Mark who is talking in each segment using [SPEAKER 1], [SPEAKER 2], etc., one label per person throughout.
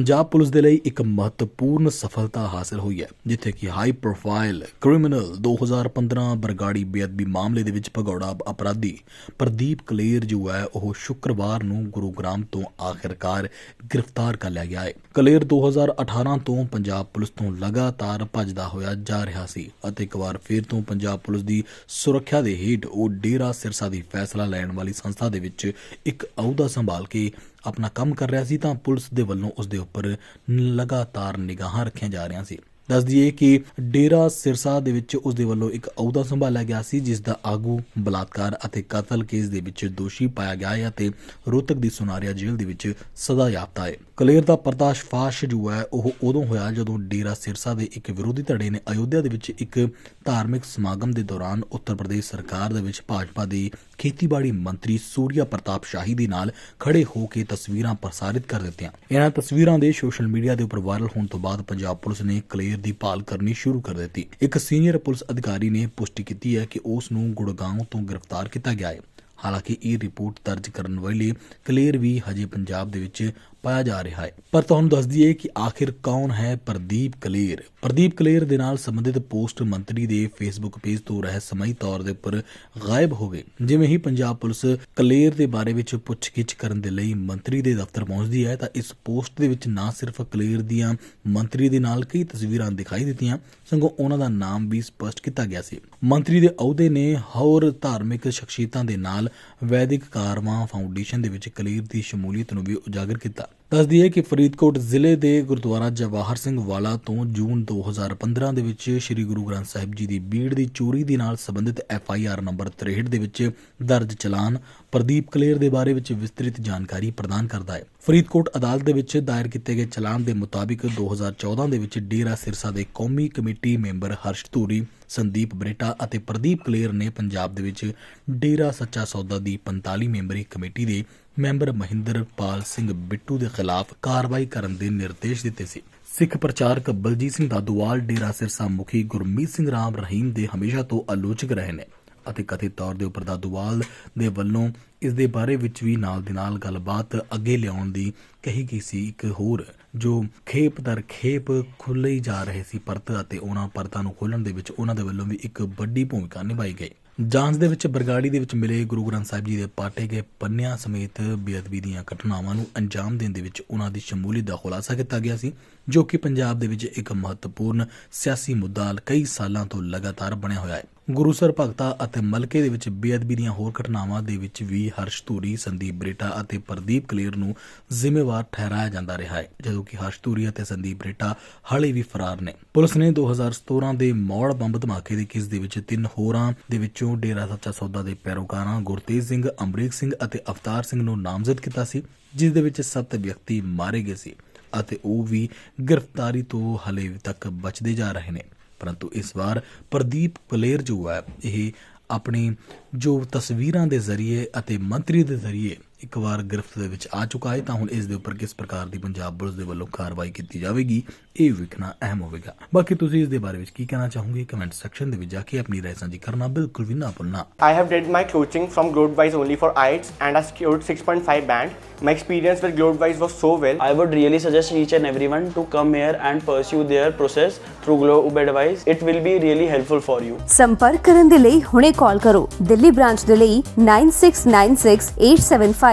[SPEAKER 1] Punjab police ਦੇ ਲਈ ਇੱਕ ਮਹੱਤਵਪੂਰਨ ਸਫਲਤਾ ਹਾਸਲ ਹੋਈ ਹੈ, ਜਿੱਥੇ ਕਿ ਹਾਈ ਪ੍ਰੋਫਾਈਲ ਕ੍ਰਿਮੀਨਲ 2015 ਬਰਗਾੜੀ ਬੇਅਦਬੀ ਮਾਮਲੇ ਦੇ ਵਿੱਚ ਭਗੌੜਾ ਅਪਰਾਧੀ ਪ੍ਰਦੀਪ ਕਲੇਰ ਜੋ ਹੈ, ਉਹ ਸ਼ੁੱਕਰਵਾਰ ਨੂੰ ਗੁਰੂਗ੍ਰਾਮ ਤੋਂ ਆਖਿਰਕਾਰ ਗ੍ਰਿਫਤਾਰ ਕਰ ਲਿਆ ਗਿਆ ਹੈ। ਕਲੇਰ 2018 ਤੋਂ ਪੰਜਾਬ ਪੁਲਿਸ ਤੋਂ ਲਗਾਤਾਰ ਭੱਜਦਾ ਹੋਇਆ ਜਾ ਰਿਹਾ ਸੀ ਅਤੇ ਇੱਕ ਵਾਰ ਫਿਰ ਤੋਂ ਪੰਜਾਬ ਪੁਲਿਸ ਦੀ ਸੁਰੱਖਿਆ ਦੇ ਹੇਠ ਉਹ ਡੇਰਾ ਸਿਰਸਾ ਦੀ ਫੈਸਲਾ ਲੈਣ ਵਾਲੀ ਸੰਸਥਾ ਦੇ ਵਿੱਚ ਇੱਕ ਅਹੁਦਾ ਸੰਭਾਲ ਕੇ ਆਪਣਾ ਕੰਮ ਕਰ ਰਿਹਾ ਸੀ ਤਾਂ ਪੁਲਿਸ ਦੇ ਵੱਲੋਂ ਉਸ ਦੇ ਉੱਪਰ ਲਗਾਤਾਰ ਨਿਗਾਹਾਂ ਰੱਖੀਆਂ ਜਾ ਰਹੀਆਂ ਸੀ। ਦੱਸ ਦਈਏ ਕਿ ਡੇਰਾ ਸਿਰਸਾ ਦੇ ਵਿੱਚ ਉਸ ਦੇ ਵੱਲੋਂ ਇੱਕ ਅਹੁਦਾ ਸੰਭਾਲਿਆ ਗਿਆ ਸੀ, ਜਿਸ ਦਾ ਆਗੂ ਬਲਾਤਕਾਰ ਅਤੇ ਕਤਲ ਕੇਸ ਦੇ ਵਿੱਚ ਦੋਸ਼ੀ ਪਾਇਆ ਗਿਆ ਹੈ ਅਤੇ ਰੋਹਤਕ ਦੀ ਸੁਨਾਰਿਆ ਜੇਲ੍ਹ ਦੇ ਵਿੱਚ ਸਜ਼ਾ ਯਾਫਤਾ ਹੈ। ਕਲੇਰ ਦਾ ਪਰਦਾਸ਼ਫਾਸ਼ ਜੋ ਹੈ। ਉਹ ਉਦੋਂ ਹੋਇਆ ਜਦੋਂ ਡੇਰਾ ਸਿਰਸਾ ਦੇ ਇੱਕ ਵਿਰੋਧੀ ਧੜੇ ਨੇ ਅਯੋਧਿਆ ਦੇ ਵਿੱਚ ਇੱਕ ਧਾਰਮਿਕ ਸਮਾਗਮ ਦੇ ਦੌਰਾਨ ਉੱਤਰ ਪ੍ਰਦੇਸ਼ ਸਰਕਾਰ ਦੇ ਵਿੱਚ ਭਾਜਪਾ ਦੇ ਖੇਤੀਬਾੜੀ ਮੰਤਰੀ ਸੂਰਿਆ ਪ੍ਰਤਾਪ ਸ਼ਾਹੀ ਦੇ ਨਾਲ ਖੜੇ ਹੋ ਕੇ ਤਸਵੀਰਾਂ ਪ੍ਰਸਾਰਿਤ ਕਰ ਦਿੱਤੀਆਂ। ਇਹਨਾਂ ਤਸਵੀਰਾਂ ਦੇ ਸੋਸ਼ਲ ਮੀਡੀਆ ਦੇ ਉੱਪਰ ਵਾਇਰਲ ਹੋਣ ਤੋਂ ਬਾਅਦ ਪੰਜਾਬ ਪੁਲਿਸ ਨੇ ਕਲੇਰ ਦੀ ਭਾਲ ਕਰਨੀ ਸ਼ੁਰੂ ਕਰ ਦਿੱਤੀ। ਇੱਕ ਸੀਨੀਅਰ ਪੁਲਿਸ ਅਧਿਕਾਰੀ ਨੇ ਪੁਸ਼ਟੀ ਕੀਤੀ ਹੈ ਕਿ ਉਸ ਨੂੰ ਗੁੜਗਾਉਂ ਤੋਂ ਗ੍ਰਿਫਤਾਰ ਕੀਤਾ ਗਿਆ ਹੈ। ਹਾਲਾਂਕਿ ਇਹ ਰਿਪੋਰਟ ਦਰਜ ਕਰਨ ਵੇਲੇ ਕਲੇਰ ਵੀ ਹਜੇ ਪੰਜਾਬ ਦੇ ਵਿੱਚ ਪਾਇਆ ਜਾ ਰਿਹਾ ਹੈ। ਪਰ ਤੁਹਾਨੂੰ ਦੱਸ ਦਈਏ ਕਿ ਆਖਿਰ ਕੌਣ ਹੈ ਪ੍ਰਦੀਪ ਕਲੇਰ? ਪ੍ਰਦੀਪ ਕਲੇਰ ਦੇ ਨਾਲ ਸੰਬੰਧਿਤ ਪੋਸਟ ਮੰਤਰੀ ਦੇ ਫੇਸਬੁੱਕ ਪੇਜ ਤੋਂ ਰਹੱਸਮਈ ਤੌਰ ਦੇ ਉੱਪਰ ਗਾਇਬ ਹੋ ਗਏ। ਜਿਵੇਂ ਹੀ ਪੰਜਾਬ ਪੁਲਿਸ ਕਲੇਰ ਦੇ ਬਾਰੇ ਵਿੱਚ ਪੁੱਛਗਿੱਛ ਕਰਨ ਦੇ ਲਈ ਮੰਤਰੀ ਦੇ ਦਫ਼ਤਰ ਪਹੁੰਚਦੀ ਹੈ, ਤਾਂ ਇਸ ਪੋਸਟ ਦੇ ਵਿੱਚ ਨਾ ਸਿਰਫ ਕਲੇਰ ਦੀਆਂ ਮੰਤਰੀ ਦੇ ਨਾਲ ਕਈ ਤਸਵੀਰਾਂ ਦਿਖਾਈ ਦਿੱਤੀਆਂ, ਸਗੋਂ ਉਹਨਾਂ ਦਾ ਨਾਮ ਵੀ ਸਪਸ਼ਟ ਕੀਤਾ ਗਿਆ ਸੀ। ਮੰਤਰੀ ਦੇ ਅਹੁਦੇ ਨੇ ਹੋਰ ਧਾਰਮਿਕ ਸ਼ਖਸੀਅਤਾਂ ਦੇ ਨਾਲ ਵੈਦਿਕ ਕਾਰਵਾ ਫਾਊਂਡੇਸ਼ਨ ਦੇ ਵਿੱਚ ਕਲੇਰ ਦੀ ਸ਼ਮੂਲੀਅਤ ਨੂੰ ਵੀ ਉਜਾਗਰ ਕੀਤਾ। ਦੱਸਦੀ ਹੈ ਕਿ ਫਰੀਦਕੋਟ ਜ਼ਿਲ੍ਹੇ ਦੇ ਗੁਰਦੁਆਰਾ ਜਵਾਹਰ ਸਿੰਘ ਵਾਲਾ ਤੋਂ ਜੂਨ 2015 ਦੇ ਵਿੱਚ ਸ੍ਰੀ ਗੁਰੂ ਗ੍ਰੰਥ ਸਾਹਿਬ ਜੀ ਦੀ ਬੀੜ ਦੀ ਚੋਰੀ ਦੇ ਨਾਲ ਸੰਬੰਧਿਤ ਐਫ ਆਈ ਆਰ ਨੰਬਰ 63 ਦੇ ਵਿੱਚ ਦਰਜ ਚਲਾਨ ਪ੍ਰਦੀਪ ਕਲੇਰ ਦੇ ਬਾਰੇ ਵਿੱਚ ਵਿਸਤ੍ਰਿਤ ਜਾਣਕਾਰੀ ਪ੍ਰਦਾਨ ਕਰਦਾ ਹੈ। ਫਰੀਦਕੋਟ ਅਦਾਲਤ ਦੇ ਵਿੱਚ ਦਾਇਰ ਕੀਤੇ ਗਏ ਚਲਾਨ ਦੇ ਮੁਤਾਬਿਕ 2014 ਦੇ ਵਿੱਚ ਡੇਰਾ ਸਿਰਸਾ ਦੇ ਕੌਮੀ ਕਮੇਟੀ ਮੈਂਬਰ ਹਰਸ਼ ਧੂਰੀ, ਸੰਦੀਪ ਬਰੇਟਾ ਅਤੇ ਪ੍ਰਦੀਪ ਕਲੇਰ ਨੇ ਪੰਜਾਬ ਦੇ ਵਿੱਚ ਡੇਰਾ ਸੱਚਾ ਸੌਦਾ ਦੀ 45 ਮੈਂਬਰੀ ਕਮੇਟੀ ਦੇ ਮੈਂਬਰ ਮਹਿੰਦਰਪਾਲ ਸਿੰਘ ਬਿੱਟੂ ਦੇ ਖਿਲਾਫ ਕਾਰਵਾਈ ਕਰਨ ਦੇ ਨਿਰਦੇਸ਼ ਦਿੱਤੇ ਸੀ। ਸਿੱਖ ਪ੍ਰਚਾਰਕ ਬਲਜੀਤ ਸਿੰਘ ਦਾਦੂਵਾਲ ਡੇਰਾ ਸਿਰਸਾ ਮੁਖੀ ਗੁਰਮੀਤ ਸਿੰਘ ਰਾਮ ਰਹੀਮ ਦੇ ਹਮੇਸ਼ਾ ਤੋਂ ਆਲੋਚਕ ਰਹੇ ਨੇ ਅਤੇ ਕਥਿਤ ਤੌਰ ਦੇ ਉੱਪਰ ਦਾਦੂਵਾਲ ਦੇ ਵੱਲੋਂ ਇਸ ਦੇ ਬਾਰੇ ਵਿੱਚ ਵੀ ਨਾਲ ਦੀ ਨਾਲ ਗੱਲਬਾਤ ਅੱਗੇ ਲਿਆਉਣ ਦੀ ਕਹੀ ਗਈ ਸੀ ਇੱਕ ਹੋਰ, ਜੋ ਖੇਪ ਦਰ ਖੇਪ ਖੁੱਲ੍ਹੀ ਜਾ ਰਹੇ ਸੀ ਪਰਤ ਅਤੇ ਉਹਨਾਂ ਪਰਤਾਂ ਨੂੰ ਖੋਲਣ ਦੇ ਵਿੱਚ ਉਹਨਾਂ ਦੇ ਵੱਲੋਂ ਵੀ ਇੱਕ ਵੱਡੀ ਭੂਮਿਕਾ ਨਿਭਾਈ ਗਈ। ਜਾਂਚ ਦੇ ਵਿੱਚ ਬਰਗਾੜੀ ਦੇ ਵਿੱਚ ਮਿਲੇ ਗੁਰੂ ਗ੍ਰੰਥ ਸਾਹਿਬ ਜੀ ਦੇ ਪਾਟੇ ਗਏ ਪੰਨਿਆਂ ਸਮੇਤ ਬੇਅਦਬੀ ਦੀਆਂ ਘਟਨਾਵਾਂ ਨੂੰ ਅੰਜਾਮ ਦੇਣ ਦੇ ਵਿੱਚ ਉਹਨਾਂ ਦੀ ਸ਼ਮੂਲੀਅਤ ਦਾ ਖੁਲਾਸਾ ਕੀਤਾ ਗਿਆ ਸੀ, ਜੋ ਕਿ ਪੰਜਾਬ ਦੇ ਵਿੱਚ ਇੱਕ ਮਹੱਤਵਪੂਰਨ ਸਿਆਸੀ ਮੁੱਦਾ ਕਈ ਸਾਲਾਂ ਤੋਂ ਲਗਾਤਾਰ ਬਣਿਆ ਹੋਇਆ ਹੈ। ਗੁਰੂਸਰ ਭਗਤਾ ਅਤੇ ਮਲਕੇ ਦੇ ਵਿੱਚ ਬੇਅਦਬੀ ਦੀਆਂ ਹੋਰ ਘਟਨਾਵਾਂ ਦੇ ਵਿੱਚ ਵੀ ਹਰਸ਼ ਧੂਰੀ, ਸੰਦੀਪ ਬਰੇਟਾ ਅਤੇ ਪ੍ਰਦੀਪ ਕਲੇਰ ਨੂੰ ਜ਼ਿੰਮੇਵਾਰ ਠਹਿਰਾਇਆ ਜਾਂਦਾ ਰਿਹਾ ਹੈ, ਜਦੋਂ ਕਿ ਹਰਸ਼ ਧੂਰੀ ਅਤੇ ਸੰਦੀਪ ਬਰੇਟਾ ਹਾਲੇ ਵੀ ਫਰਾਰ ਨੇ। ਪੁਲਿਸ ਨੇ 2017 ਦੇ ਮੌੜ ਬੰਬ ਧਮਾਕੇ ਦੇ ਕੇਸ ਦੇ ਵਿੱਚ ਤਿੰਨ ਹੋਰਾਂ ਦੇ ਵਿੱਚੋਂ ਡੇਰਾ ਸੱਚਾ ਸੌਦਾ ਦੇ ਪੈਰੋਕਾਰਾਂ ਗੁਰਤੇਜ ਸਿੰਘ ਅਮਰੀਕ ਸਿੰਘ ਅਤੇ ਅਵਤਾਰ ਸਿੰਘ ਨੂੰ ਨਾਮਜ਼ਦ ਕੀਤਾ ਸੀ, ਜਿਸ ਦੇ ਵਿੱਚ ਸੱਤ ਵਿਅਕਤੀ ਮਾਰੇ ਗਏ ਸੀ ਅਤੇ ਉਹ ਵੀ ਗ੍ਰਿਫਤਾਰੀ ਤੋਂ ਹਲੇ ਤੱਕ ਬਚਦੇ ਜਾ ਰਹੇ ਨੇ। ਪਰੰਤੂ ਇਸ ਵਾਰ ਪ੍ਰਦੀਪ ਕਲੇਰ ਜੋ ਹੈ, ਇਹ ਆਪਣੀ ਜੋ ਤਸਵੀਰਾਂ ਦੇ ਜ਼ਰੀਏ ਅਤੇ ਮੰਤਰੀ ਦੇ ਜ਼ਰੀਏ ਇੱਕ ਵਾਰ ਗ੍ਰਿਫਤ ਦੇ ਵਿੱਚ ਆ ਚੁੱਕਾ ਹੈ ਤਾਂ ਹੁਣ ਇਸ ਦੇ ਉੱਪਰ ਕਿਸ ਪ੍ਰਕਾਰ ਦੀ ਪੰਜਾਬ ਪੁਲਿਸ ਦੇ ਵੱਲੋਂ ਕਾਰਵਾਈ ਕੀਤੀ ਜਾਵੇਗੀ ਇਹ ਵੇਖਣਾ ਅਹਿਮ ਹੋਵੇਗਾ ਬਾਕੀ ਤੁਸੀਂ ਇਸ ਦੇ ਬਾਰੇ ਵਿੱਚ ਕੀ ਕਹਿਣਾ ਚਾਹੋਗੇ ਕਮੈਂਟ ਸੈਕਸ਼ਨ ਦੇ ਵਿੱਚ ਜਾ ਕੇ ਆਪਣੀ ਰਾਏ ਸਾਂਝੀ ਕਰਨਾ ਬਿਲਕੁਲ ਵੀ ਨਾ ਭੁੱਲਣਾ
[SPEAKER 2] I have did my coaching from Globewise only for IELTS and I scored 6.5 band. My experience with Globewise was so well.
[SPEAKER 3] I would really suggest each and everyone to come here and pursue their process through Globe Advice. It will be really helpful for you.
[SPEAKER 4] ਸੰਪਰਕ ਕਰਨ ਦੇ ਲਈ ਹੁਣੇ ਕਾਲ ਕਰੋ Delhi branch ਦੇ ਲਈ 9696875875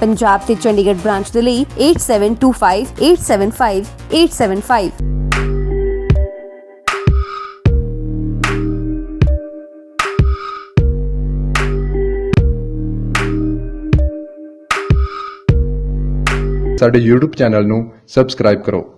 [SPEAKER 4] ਪੰਜਾਬ ਤੇ Chandigarh branch ਦੇ ਲਈ 8725875875
[SPEAKER 5] ਸਾਡੇ YouTube ਚੈਨਲ ਨੂੰ ਸਬਸਕ੍ਰਾਈਬ ਕਰੋ।